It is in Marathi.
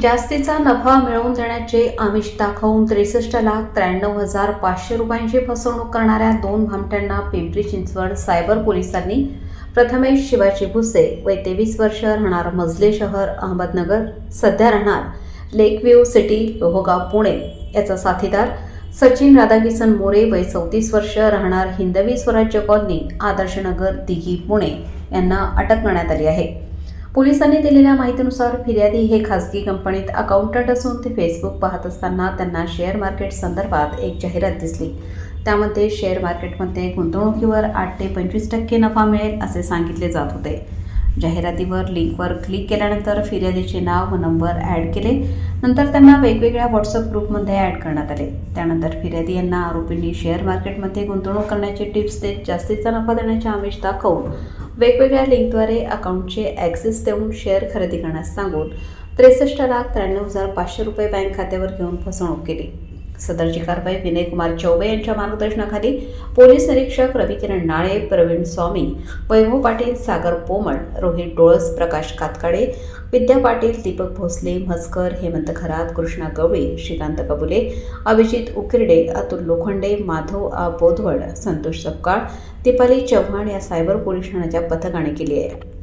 जास्तीचा नफा मिळवून देण्याचे आमिष दाखवून त्रेसष्ट लाख त्र्याण्णव हजार पाचशे रुपयांची फसवणूक करणाऱ्या दोन भामट्यांना पिंपरी चिंचवड सायबर पोलिसांनी प्रथमेश शिवाजी भुसे वय तेवीस वर्ष राहणार मजले शहर अहमदनगर सध्या राहणार lake view city Lohegaon Pune. याचा साथीदार सचिन राधाकिसन मोरे वय चौतीस वर्ष राहणार हिंदवी स्वराज्य कॉलनी आदर्शनगर दिघी पुणे. यांना अटक करण्यात आली आहे. पोलिसांनी दिलेल्या माहितीनुसार फिर्यादी हे खासगी कंपनीत अकाउंटंट असून ते फेसबुक पाहत असताना त्यांना शेअर मार्केट संदर्भात एक जाहिरात दिसली. त्यामध्ये शेअर मार्केटमध्ये गुंतवणुकीवर आठ ते पंचवीस टक्के नफा मिळेल असे सांगितले जात होते. जाहिरातीवर लिंकवर क्लिक केल्यानंतर फिर्यादीचे नाव व नंबर ॲड केले. नंतर त्यांना वेगवेगळ्या व्हॉट्सअप ग्रुपमध्ये ॲड करण्यात आले. त्यानंतर फिर्यादी यांना आरोपींनी शेअर मार्केटमध्ये गुंतवणूक करण्याचे टिप्स देत जास्तीचा नफा देण्याचे आमिष दाखवून वेगवेगळ्या लिंकद्वारे अकाउंटचे ॲक्सेस देऊन शेअर खरेदी करण्यास सांगून त्रेसष्ट लाख त्र्याण्णव हजार पाचशे रुपये बँक खात्यावर घेऊन फसवणूक केली. सदरची कारवाई विनय कुमार चौबे यांच्या मार्गदर्शनाखाली पोलीस निरीक्षक रविकिरण नाळे प्रवीण स्वामी वैभव पाटील सागर पोमळ रोहित डोळस प्रकाश कातकाडे विद्या पाटील दीपक भोसले म्हसकर हेमंत खरात कृष्णा गवळी श्रीकांत कबुले अभिजित उकिरडे अतुल लोखंडे माधव आ बोधवड संतोष सपकाळ दीपाली चव्हाण या सायबर पोलीस ठाण्याच्या पथकाने केली आहे.